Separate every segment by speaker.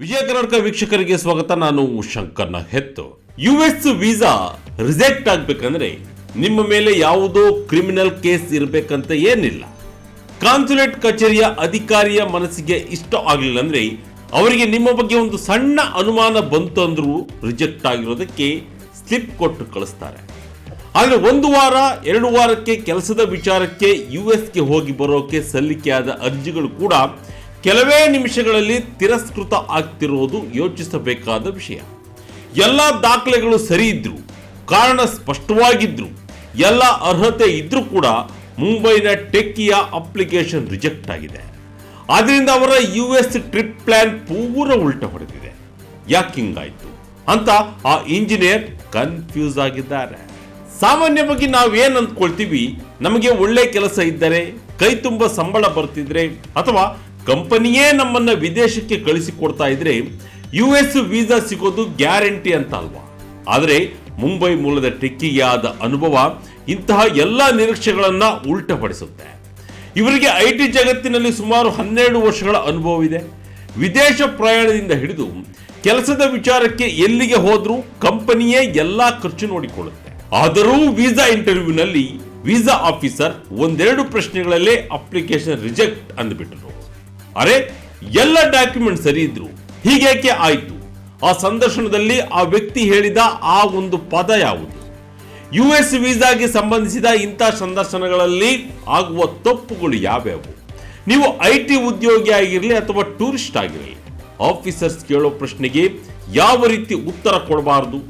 Speaker 1: ವಿಜಯ ಕರ್ನಾಟಕ ವೀಕ್ಷಕರಿಗೆ ಸ್ವಾಗತ. ನಾನು ಶಂಕರ್ನ ಹೆತ್ತು. ಯು ಎಸ್ ವೀಸಾ ರಿಜೆಕ್ಟ್ ಆಗ್ಬೇಕಂದ್ರೆ ನಿಮ್ಮ ಮೇಲೆ ಯಾವುದೋ ಕ್ರಿಮಿನಲ್ ಕೇಸ್ ಇರಬೇಕಂತ ಏನಿಲ್ಲ. ಕಾನ್ಸುಲೇಟ್ ಕಚೇರಿಯ ಅಧಿಕಾರಿಯ ಮನಸ್ಸಿಗೆ ಇಷ್ಟ ಆಗಲಿಲ್ಲ ಅಂದ್ರೆ ಅವರಿಗೆ ನಿಮ್ಮ ಬಗ್ಗೆ ಒಂದು ಸಣ್ಣ ಅನುಮಾನ ಬಂತು ಅಂದ್ರೂ ರಿಜೆಕ್ಟ್ ಆಗಿರೋದಕ್ಕೆ ಸ್ಲಿಪ್ ಕೊಟ್ಟು ಕಳಿಸ್ತಾರೆ. ಆದರೆ ಒಂದು ವಾರ, ಎರಡು ವಾರಕ್ಕೆ ಕೆಲಸದ ವಿಚಾರಕ್ಕೆ ಯು ಎಸ್ಗೆ ಹೋಗಿ ಬರೋಕೆ ಸಲ್ಲಿಕೆಯಾದ ಅರ್ಜಿಗಳು ಕೂಡ ಕೆಲವೇ ನಿಮಿಷಗಳಲ್ಲಿ ತಿರಸ್ಕೃತ ಆಗ್ತಿರೋದು ಯೋಚಿಸಬೇಕಾದ ವಿಷಯ. ಎಲ್ಲ ದಾಖಲೆಗಳು ಸರಿ ಇದ್ರು, ಕಾರಣ ಸ್ಪಷ್ಟವಾಗಿದ್ರು, ಎಲ್ಲ ಅರ್ಹತೆ ಇದ್ರೂ ಕೂಡ ಮುಂಬೈನ ಟೆಕ್ಕಿಯ ಅಪ್ಲಿಕೇಶನ್ ರಿಜೆಕ್ಟ್ ಆಗಿದೆ. ಆದ್ರಿಂದ ಅವರ ಯು ಎಸ್ ಟ್ರಿಪ್ ಪ್ಲಾನ್ ಪೂರ ಉಲ್ಟ ಹೊಡೆದಿದೆ. ಯಾಕೆ ಹಿಂಗಾಯ್ತು? ಅಂತ ಆ ಇಂಜಿನಿಯರ್ ಕನ್ಫ್ಯೂಸ್ ಆಗಿದ್ದಾರೆ. ಸಾಮಾನ್ಯವಾಗಿ ನಾವೇನ್ ಅಂದ್ಕೊಳ್ತೀವಿ? ನಮಗೆ ಒಳ್ಳೆ ಕೆಲಸ ಇದ್ದರೆ, ಕೈ ತುಂಬ ಸಂಬಳ ಬರ್ತಿದ್ರೆ, ಅಥವಾ ಕಂಪನಿಯೇ ನಮ್ಮನ್ನ ವಿದೇಶಕ್ಕೆ ಕಳಿಸಿಕೊಡ್ತಾ ಇದ್ರೆ ಯು ಎಸ್ ವೀಸಾ ಸಿಗೋದು ಗ್ಯಾರಂಟಿ ಅಂತ ಅಲ್ವಾ? ಆದರೆ ಮುಂಬೈ ಮೂಲದ ಟೆಕ್ಕಿಗೆ ಆದ ಅನುಭವ ಇಂತಹ ಎಲ್ಲ ನಿರೀಕ್ಷೆಗಳನ್ನ ಉಲ್ಟಪಡಿಸುತ್ತೆ. ಇವರಿಗೆ ಐ ಟಿ ಜಗತ್ತಿನಲ್ಲಿ ಸುಮಾರು ಹನ್ನೆರಡು ವರ್ಷಗಳ ಅನುಭವವಿದೆ. ವಿದೇಶ ಪ್ರಯಾಣದಿಂದ ಹಿಡಿದು ಕೆಲಸದ ವಿಚಾರಕ್ಕೆ ಎಲ್ಲಿಗೆ ಹೋದರೂ ಕಂಪನಿಯೇ ಎಲ್ಲಾ ಖರ್ಚು ನೋಡಿಕೊಳ್ಳುತ್ತೆ. ಆದರೂ ವೀಸಾ ಇಂಟರ್ವ್ಯೂನಲ್ಲಿ ವೀಸಾ ಆಫೀಸರ್ ಒಂದೆರಡು ಪ್ರಶ್ನೆಗಳಲ್ಲೇ ಅಪ್ಲಿಕೇಶನ್ ರಿಜೆಕ್ಟ್ ಅಂದ್ಬಿಟ್ರು. ಅರೆ, ಎಲ್ಲ ಡಾಕ್ಯುಮೆಂಟ್ ಸರಿ ಇದ್ರು. ಹೀಗೇಕೆ ಆಯಿತು? ಆ ಸಂದರ್ಶನದಲ್ಲಿ ಆ ವ್ಯಕ್ತಿ ಹೇಳಿದ ಆ ಒಂದು ಪದ ಯಾವುದು? ಯು ಎಸ್ ವೀಸಾಗೆ ಸಂಬಂಧಿಸಿದ ಇಂಥ ಸಂದರ್ಶನಗಳಲ್ಲಿ ಆಗುವ ತಪ್ಪುಗಳು ಯಾವ್ಯಾವು? ನೀವು ಐ ಟಿ ಉದ್ಯೋಗಿ ಆಗಿರಲಿ ಅಥವಾ ಟೂರಿಸ್ಟ್ ಆಗಿರಲಿ, ಆಫೀಸರ್ಸ್ ಕೇಳೋ ಪ್ರಶ್ನೆಗೆ ಯಾವ ರೀತಿ ಉತ್ತರ ಕೊಡಬಾರದು?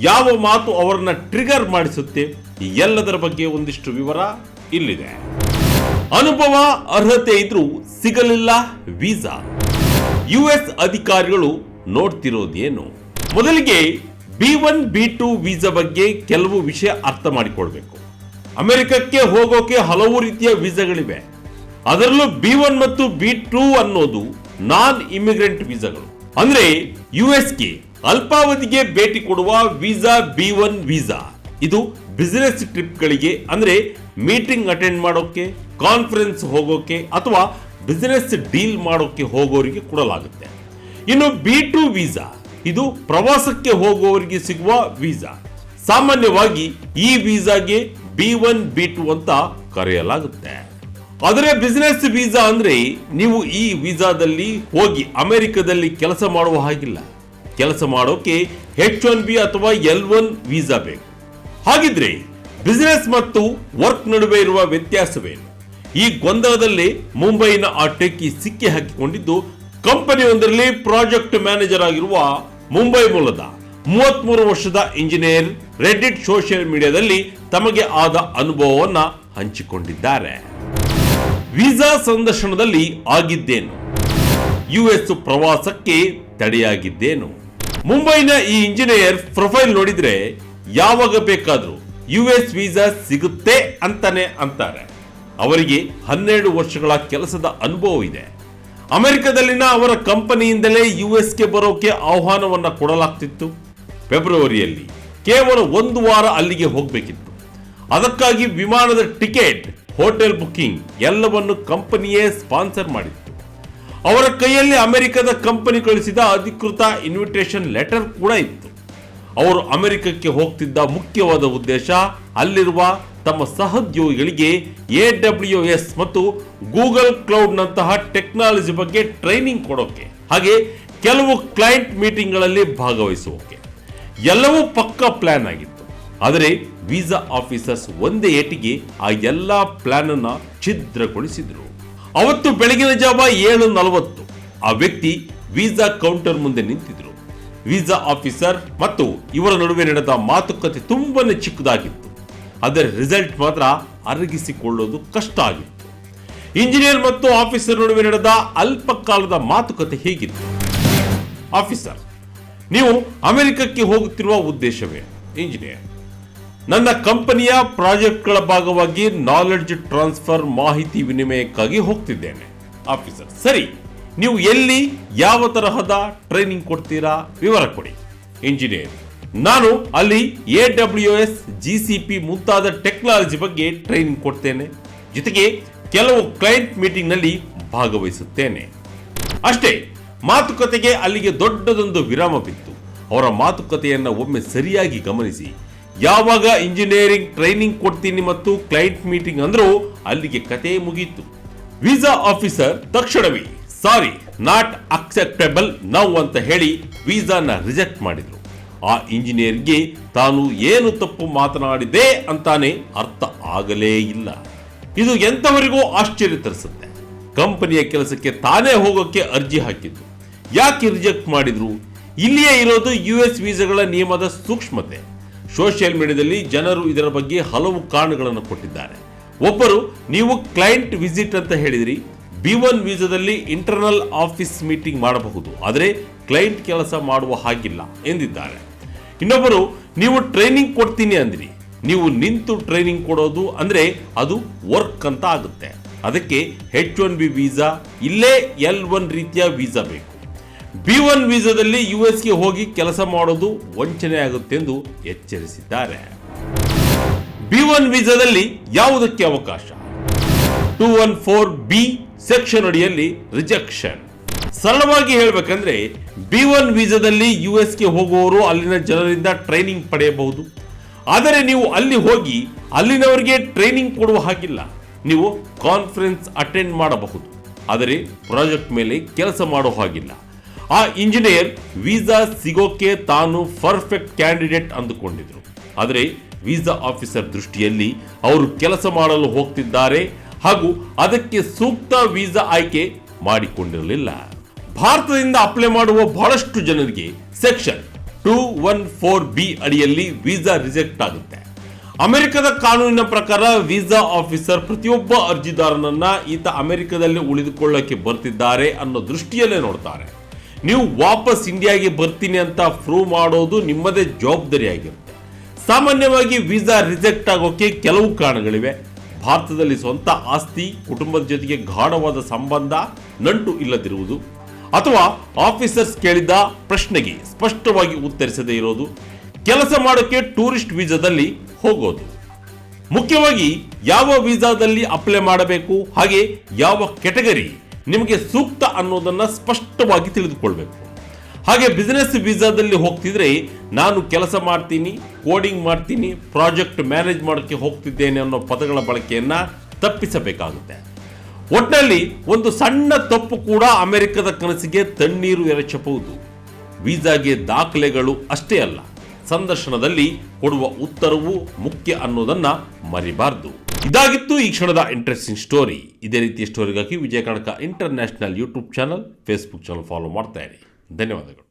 Speaker 1: ಯಾವ ಮಾತು ಅವರನ್ನ ಟ್ರಿಗರ್ ಮಾಡಿಸುತ್ತೆ? ಎಲ್ಲದರ ಬಗ್ಗೆ ಒಂದಿಷ್ಟು ವಿವರ ಇಲ್ಲಿದೆ. ಅನುಭವ, ಅರ್ಹತೆ ಇದ್ರೂ ಸಿಗಲಿಲ್ಲ ವೀಸಾ. ಯು ಎಸ್ ಅಧಿಕಾರಿಗಳು ನೋಡ್ತಿರೋದೇನು? ಮೊದಲಿಗೆ B one, B two visa ಬಗ್ಗೆ ಕೆಲವು ವಿಷಯ ಅರ್ಥ ಮಾಡಿಕೊಳ್ಬೇಕು. ಅಮೆರಿಕಕ್ಕೆ ಹೋಗೋಕೆ ಹಲವು ರೀತಿಯ ವೀಸಾಗಳಿವೆ. ಅದರಲ್ಲೂ ಬಿ ಒನ್ ಮತ್ತು ಬಿ ಟೂ ಅನ್ನೋದು ನಾನ್ ಇಮಿಗ್ರೆಂಟ್ ವೀಸಾಗಳು. ಅಂದ್ರೆ ಯು ಗೆ ಅಲ್ಪಾವಧಿಗೆ ಭೇಟಿ ಕೊಡುವ ವೀಸಾ ಬಿ ಒನ್ ವೀಸಾ. ಇದು ಬಿಸಿನೆಸ್ ಟ್ರಿಪ್ಗಳಿಗೆ ಅಂದ್ರೆ ಮೀಟಿಂಗ್ ಅಟೆಂಡ್ ಮಾಡೋಕ್ಕೆ ಕಾನ್ಫರೆನ್ಸ್ ಹೋಗೋಕೆ ಅಥವಾ ಬಿಸ್ನೆಸ್ ಡೀಲ್ ಮಾಡೋಕ್ಕೆ ಹೋಗೋರಿಗೆ ಕೊಡಲಾಗುತ್ತೆ. ಇನ್ನು ಬಿ ಟು ವೀಸಾ, ಇದು ಪ್ರವಾಸಕ್ಕೆ ಹೋಗುವವರಿಗೆ ಸಿಗುವ ವೀಸಾ. ಸಾಮಾನ್ಯವಾಗಿ ಈ ವೀಸಾಗೆ ಬಿ ಒನ್, ಬಿ ಟು ಅಂತ ಕರೆಯಲಾಗುತ್ತೆ. ಆದರೆ ಬಿಸ್ನೆಸ್ ವೀಸಾ ಅಂದ್ರೆ ನೀವು ಈ ವೀಸಾದಲ್ಲಿ ಹೋಗಿ ಅಮೆರಿಕದಲ್ಲಿ ಕೆಲಸ ಮಾಡುವ ಹಾಗಿಲ್ಲ. ಕೆಲಸ ಮಾಡೋಕೆ ಹೆಚ್ ಒನ್ ಬಿ ಅಥವಾ ಎಲ್ ಒನ್ ವೀಸಾ ಬೇಕು. ಹಾಗಿದ್ರೆ ಬಿಸಿನೆಸ್ ಮತ್ತು ವರ್ಕ್ ನಡುವೆ ಇರುವ ವ್ಯತ್ಯಾಸವೇನು? ಈ ಗೊಂದಲದಲ್ಲಿ ಮುಂಬೈನ ಆ ಟೆಕ್ಕಿ ಸಿಕ್ಕಿ ಹಾಕಿಕೊಂಡಿದ್ದು ಕಂಪನಿಯೊಂದರಲ್ಲಿ ಪ್ರಾಜೆಕ್ಟ್ ಮ್ಯಾನೇಜರ್ ಆಗಿರುವ ಮುಂಬೈ ಮೂಲದ ಮೂವತ್ಮೂರು ವರ್ಷದ ಇಂಜಿನಿಯರ್ ರೆಡ್ಡಿಟ್ ಸೋಷಿಯಲ್ ಮೀಡಿಯಾದಲ್ಲಿ ತಮಗೆ ಆದ ಅನುಭವವನ್ನು ಹಂಚಿಕೊಂಡಿದ್ದಾರೆ. ವೀಸಾ ಸಂದರ್ಶನದಲ್ಲಿ ಆಗಿದ್ದೇನು? ಯು ಎಸ್ ಪ್ರವಾಸಕ್ಕೆ ತಡೆಯಾಗಿದ್ದೇನು? ಮುಂಬೈನ ಈ ಇಂಜಿನಿಯರ್ ಪ್ರೊಫೈಲ್ ನೋಡಿದ್ರೆ ಯಾವಾಗ ಬೇಕಾದ್ರೂ ಯು ಎಸ್ ವೀಸಾ ಸಿಗುತ್ತೆ ಅಂತಾನೆ ಅಂತಾರೆ. ಅವರಿಗೆ ಹನ್ನೆರಡು ವರ್ಷಗಳ ಕೆಲಸದ ಅನುಭವ ಇದೆ. ಅಮೆರಿಕದಲ್ಲಿನ ಅವರ ಕಂಪನಿಯಿಂದಲೇ ಯು ಎಸ್ಗೆ ಬರೋಕೆ ಆಹ್ವಾನವನ್ನು ಕೊಡಲಾಗ್ತಿತ್ತು. ಫೆಬ್ರವರಿಯಲ್ಲಿ ಕೇವಲ ಒಂದು ವಾರ ಅಲ್ಲಿಗೆ ಹೋಗಬೇಕಿತ್ತು. ಅದಕ್ಕಾಗಿ ವಿಮಾನದ ಟಿಕೆಟ್, ಹೋಟೆಲ್ ಬುಕ್ಕಿಂಗ್ ಎಲ್ಲವನ್ನು ಕಂಪನಿಯೇ ಸ್ಪಾನ್ಸರ್ ಮಾಡಿತ್ತು. ಅವರ ಕೈಯಲ್ಲಿ ಅಮೆರಿಕದ ಕಂಪನಿ ಕಳಿಸಿದ ಅಧಿಕೃತ ಇನ್ವಿಟೇಷನ್ ಲೆಟರ್ ಕೂಡ ಇತ್ತು. ಅವರು ಅಮೆರಿಕಕ್ಕೆ ಹೋಗ್ತಿದ್ದ ಮುಖ್ಯವಾದ ಉದ್ದೇಶ ಅಲ್ಲಿರುವ ತಮ್ಮ ಸಹೋದ್ಯೋಗಿಗಳಿಗೆ ಎ ಡಬ್ಲ್ಯೂ ಎಸ್ ಮತ್ತು ಗೂಗಲ್ ಕ್ಲೌಡ್ನಂತಹ ಟೆಕ್ನಾಲಜಿ ಬಗ್ಗೆ ಟ್ರೈನಿಂಗ್ ಕೊಡೋಕೆ, ಹಾಗೆ ಕೆಲವು ಕ್ಲೈಂಟ್ ಮೀಟಿಂಗ್ಗಳಲ್ಲಿ ಭಾಗವಹಿಸುವಕ್ಕೆ ಎಲ್ಲವೂ ಪಕ್ಕಾ ಪ್ಲಾನ್ ಆಗಿತ್ತು. ಆದರೆ ವೀಸಾ ಆಫೀಸರ್ಸ್ ಒಂದೇ ಏಟಿಗೆ ಆ ಎಲ್ಲ ಪ್ಲಾನ್ ಅನ್ನ ಛಿದ್ರಗೊಳಿಸಿದ್ರು. ಅವತ್ತು ಬೆಳಗಿನ ಜಾವ ಏಳು ನಲವತ್ತು, ಆ ವ್ಯಕ್ತಿ ವೀಸಾ ಕೌಂಟರ್ ಮುಂದೆ ನಿಂತಿದ್ರು. ವೀಸಾ ಆಫೀಸರ್ ಮತ್ತು ಇವರ ನಡುವೆ ನಡೆದ ಮಾತುಕತೆ ತುಂಬಾನೇ ಚಿಕ್ಕದಾಗಿತ್ತು. ಅದರ ರಿಸಲ್ಟ್ ಮಾತ್ರ ಅರಗಿಸಿಕೊಳ್ಳೋದು ಕಷ್ಟ ಆಗಿತ್ತು. ಇಂಜಿನಿಯರ್ ಮತ್ತು ಆಫೀಸರ್ ನಡುವೆ ನಡೆದ ಅಲ್ಪ ಕಾಲದ ಮಾತುಕತೆ ಹೀಗಿತ್ತು? ಆಫೀಸರ್ ನೀವು ಅಮೆರಿಕಕ್ಕೆ ಹೋಗುತ್ತಿರುವ ಉದ್ದೇಶವೇ? ಇಂಜಿನಿಯರ್ ನನ್ನ ಕಂಪನಿಯ ಪ್ರಾಜೆಕ್ಟ್ಗಳ ಭಾಗವಾಗಿ ನಾಲೆಡ್ಜ್ ಟ್ರಾನ್ಸ್ಫರ್ ಮಾಹಿತಿ ವಿನಿಮಯಕ್ಕಾಗಿ ಹೋಗ್ತಿದ್ದೇನೆ. ಆಫೀಸರ್ ಸರಿ. ನೀವು ಎಲ್ಲಿ ಯಾವ ತರಹದ ಟ್ರೈನಿಂಗ್ ಕೊಡ್ತೀರಾ ವಿವರ ಕೊಡಿ. ಇಂಜಿನಿಯರ್, ನಾನು ಅಲ್ಲಿ A W S G C P ಮುಂತಾದ ಟೆಕ್ನಾಲಜಿ ಬಗ್ಗೆ ಟ್ರೈನಿಂಗ್ ಕೊಡ್ತೇನೆ. ಜೊತೆಗೆ ಕೆಲವು ಕ್ಲೈಂಟ್ ಮೀಟಿಂಗ್ನಲ್ಲಿ ಭಾಗವಹಿಸುತ್ತೇನೆ. ಅಷ್ಟೇ, ಮಾತುಕತೆಗೆ ಅಲ್ಲಿಗೆ ದೊಡ್ಡದೊಂದು ವಿರಾಮ ಬಿತ್ತು. ಅವರ ಮಾತುಕತೆಯನ್ನು ಒಮ್ಮೆ ಸರಿಯಾಗಿ ಗಮನಿಸಿ. ಯಾವಾಗ ಇಂಜಿನಿಯರಿಂಗ್ ಟ್ರೈನಿಂಗ್ ಕೊಡ್ತೀನಿ ಮತ್ತು ಕ್ಲೈಂಟ್ ಮೀಟಿಂಗ್ ಅಂದರೂ ಅಲ್ಲಿಗೆ ಕತೆ ಮುಗಿಯಿತು ವೀಸಾ ಆಫೀಸರ್ ತಕ್ಷಣವೇ ಸಾರಿ ನಾಟ್ ಅಕ್ಸೆಪ್ಟೇಬಲ್ ನೌ ಅಂತ ಹೇಳಿ ವೀಸಾನ ರಿಜೆಕ್ಟ್ ಮಾಡಿದ್ರು. ಆ ಇಂಜಿನಿಯರ್ಗೆ ತಾನು ಏನು ತಪ್ಪು ಮಾತನಾಡಿದೆ ಅಂತಾನೆ ಅರ್ಥ ಆಗಲೇ ಇಲ್ಲ. ಇದು ಎಂಥವರಿಗೂ ಆಶ್ಚರ್ಯ ತರಿಸುತ್ತೆ. ಕಂಪನಿಯ ಕೆಲಸಕ್ಕೆ ತಾನೇ ಹೋಗೋಕ್ಕೆ ಅರ್ಜಿ ಹಾಕಿದ್ದು. ಯಾಕೆ ರಿಜೆಕ್ಟ್ ಮಾಡಿದ್ರು? ಇಲ್ಲಿಯೇ ಇರೋದು ಯು ಎಸ್ ವೀಸಾಗಳ ನಿಯಮದ ಸೂಕ್ಷ್ಮತೆ. ಸೋಷಿಯಲ್ ಮೀಡಿಯಾದಲ್ಲಿ ಜನರು ಇದರ ಬಗ್ಗೆ ಹಲವು ಕಾರಣಗಳನ್ನು ಕೊಟ್ಟಿದ್ದಾರೆ. ಒಬ್ಬರು, ನೀವು ಕ್ಲೈಂಟ್ ವಿಸಿಟ್ ಅಂತ ಹೇಳಿದ್ರಿ. ಬಿ ಒನ್ ವೀಸಾದಲ್ಲಿ ಇಂಟರ್ನಲ್ ಆಫೀಸ್ ಮೀಟಿಂಗ್ ಮಾಡಬಹುದು. ಆದರೆ ಕ್ಲೈಂಟ್ ಕೆಲಸ ಮಾಡುವ ಹಾಗಿಲ್ಲ ಎಂದಿದ್ದಾರೆ. ಇನ್ನೊಬ್ಬರು, ನೀವು ಟ್ರೈನಿಂಗ್ ಕೊಡ್ತೀನಿ ಅಂದ್ರಿ. ನೀವು ನಿಂತು ಟ್ರೈನಿಂಗ್ ಕೊಡೋದು ಅಂದರೆ ಅದು ವರ್ಕ್ ಅಂತ ಆಗುತ್ತೆ. ಅದಕ್ಕೆ ಹೆಚ್ ಒನ್ ಬಿ ವೀಸಾ, ಇಲ್ಲೇ ಎಲ್ ಒನ್ ರೀತಿಯ ವೀಸಾ ಬೇಕು. ಬಿ ಒನ್ ವೀಸಾದಲ್ಲಿ ಯು ಎಸ್ಗೆ ಹೋಗಿ ಕೆಲಸ ಮಾಡೋದು ವಂಚನೆ ಆಗುತ್ತೆ ಎಂದು ಎಚ್ಚರಿಸಿದ್ದಾರೆ. ಬಿ ಒನ್ ವೀಸಾದಲ್ಲಿ ಯಾವುದಕ್ಕೆ ಅವಕಾಶ? Two one four B section ಅಡಿಯಲ್ಲಿ ರಿಜೆಕ್ಷನ್ ಸರಳವಾಗಿ ಹೇಳಬೇಕಂದ್ರೆ ಬಿ ಒನ್ ವೀಸಾದಲ್ಲಿ ಯು ಎಸ್ಗೆ ಹೋಗುವವರು ಅಲ್ಲಿನ ಜನರಿಂದ ಟ್ರೈನಿಂಗ್ ಪಡೆಯಬಹುದು. ಆದರೆ ನೀವು ಅಲ್ಲಿ ಹೋಗಿ ಅಲ್ಲಿನವರಿಗೆ ಟ್ರೈನಿಂಗ್ ಕೊಡುವ ಹಾಗಿಲ್ಲ. ನೀವು ಕಾನ್ಫರೆನ್ಸ್ ಅಟೆಂಡ್ ಮಾಡಬಹುದು. ಆದರೆ ಪ್ರಾಜೆಕ್ಟ್ ಮೇಲೆ ಕೆಲಸ ಮಾಡೋ ಹಾಗಿಲ್ಲ. ಆ ಇಂಜಿನಿಯರ್ ವೀಸಾ ಸಿಗೋಕೆ ತಾನು ಪರ್ಫೆಕ್ಟ್ ಕ್ಯಾಂಡಿಡೇಟ್ ಅಂದುಕೊಂಡಿದ್ರು. ಆದರೆ ವೀಸಾ ಆಫೀಸರ್ ದೃಷ್ಟಿಯಲ್ಲಿ ಅವರು ಕೆಲಸ ಮಾಡಲು ಹೋಗ್ತಿದ್ದಾರೆ. ಹಾಗೂ ಅದಕ್ಕೆ ಸೂಕ್ತ ವೀಸಾ ಆಯ್ಕೆ ಮಾಡಿಕೊಂಡಿರಲಿಲ್ಲ. ಭಾರತದಿಂದ ಅಪ್ಲೈ ಮಾಡುವ ಬಹಳಷ್ಟು ಜನರಿಗೆ section two one four B ಅಡಿಯಲ್ಲಿ ವೀಸಾ ರಿಜೆಕ್ಟ್ ಆಗುತ್ತೆ. ಅಮೆರಿಕದ ಕಾನೂನಿನ ಪ್ರಕಾರ ವೀಸಾ ಆಫೀಸರ್ ಪ್ರತಿಯೊಬ್ಬ ಅರ್ಜಿದಾರನನ್ನ ಈತ ಅಮೆರಿಕದಲ್ಲಿ ಉಳಿದುಕೊಳ್ಳಕ್ಕೆ ಬರ್ತಿದ್ದಾರೆ ಅನ್ನೋ ದೃಷ್ಟಿಯಲ್ಲೇ ನೋಡ್ತಾರೆ. ನೀವು ವಾಪಸ್ ಇಂಡಿಯಾಗೆ ಬರ್ತೀನಿ ಅಂತ ಪ್ರೂವ್ ಮಾಡೋದು ನಿಮ್ಮದೇ ಜವಾಬ್ದಾರಿಯಾಗಿರುತ್ತೆ. ಸಾಮಾನ್ಯವಾಗಿ ವೀಸಾ ರಿಜೆಕ್ಟ್ ಆಗೋಕೆ ಕೆಲವು ಕಾರಣಗಳಿವೆ. ಭಾರತದಲ್ಲಿ ಸ್ವಂತ ಆಸ್ತಿ, ಕುಟುಂಬದ ಜೊತೆಗೆ ಗಾಢವಾದ ಸಂಬಂಧ ನಂಟು ಇಲ್ಲದಿರುವುದು ಅಥವಾ ಆಫೀಸರ್ಸ್ ಕೇಳಿದ ಪ್ರಶ್ನೆಗೆ ಸ್ಪಷ್ಟವಾಗಿ ಉತ್ತರಿಸದೇ ಇರೋದು, ಕೆಲಸ ಮಾಡೋಕ್ಕೆ ಟೂರಿಸ್ಟ್ ವೀಸಾದಲ್ಲಿ ಹೋಗೋದು. ಮುಖ್ಯವಾಗಿ ಯಾವ ವೀಸಾದಲ್ಲಿ ಅಪ್ಲೈ ಮಾಡಬೇಕು, ಹಾಗೆ ಯಾವ ಕೆಟಗರಿ ನಿಮಗೆ ಸೂಕ್ತ ಅನ್ನೋದನ್ನ ಸ್ಪಷ್ಟವಾಗಿ ತಿಳಿದುಕೊಳ್ಬೇಕು. ಹಾಗೆ ಬಿಸ್ನೆಸ್ ವೀಸಾದಲ್ಲಿ ಹೋಗ್ತಿದ್ರೆ ನಾನು ಕೆಲಸ ಮಾಡ್ತೀನಿ ಕೋಡಿಂಗ್ ಮಾಡ್ತೀನಿ ಪ್ರಾಜೆಕ್ಟ್ ಮ್ಯಾನೇಜ್ ಮಾಡೋಕ್ಕೆ ಹೋಗ್ತಿದ್ದೇನೆ ಅನ್ನೋ ಪದಗಳ ಬಳಕೆಯನ್ನು ತಪ್ಪಿಸಬೇಕಾಗುತ್ತೆ. ಒಟ್ಟಿನಲ್ಲಿ ಒಂದು ಸಣ್ಣ ತಪ್ಪು ಕೂಡ ಅಮೆರಿಕದ ಕನಸಿಗೆ ತಣ್ಣೀರು ಎರಚಬಹುದು. ವೀಸಾಗೆ ದಾಖಲೆಗಳು ಅಷ್ಟೇ ಅಲ್ಲ, ಸಂದರ್ಶನದಲ್ಲಿ ಕೊಡುವ ಉತ್ತರವು ಮುಖ್ಯ ಅನ್ನೋದನ್ನ ಮರಿಬಾರ್ದು. ಇದಾಗಿತ್ತು ಈ ಕ್ಷಣದ ಇಂಟ್ರೆಸ್ಟಿಂಗ್ ಸ್ಟೋರಿ ಇದೇ ರೀತಿಯ ಸ್ಟೋರಿಗಾಗಿ Vijaya Kanaka international YouTube channel Facebook channel follow ಮಾಡ್ತಾ ಇರಿ. ಧನ್ಯವಾದಗಳು.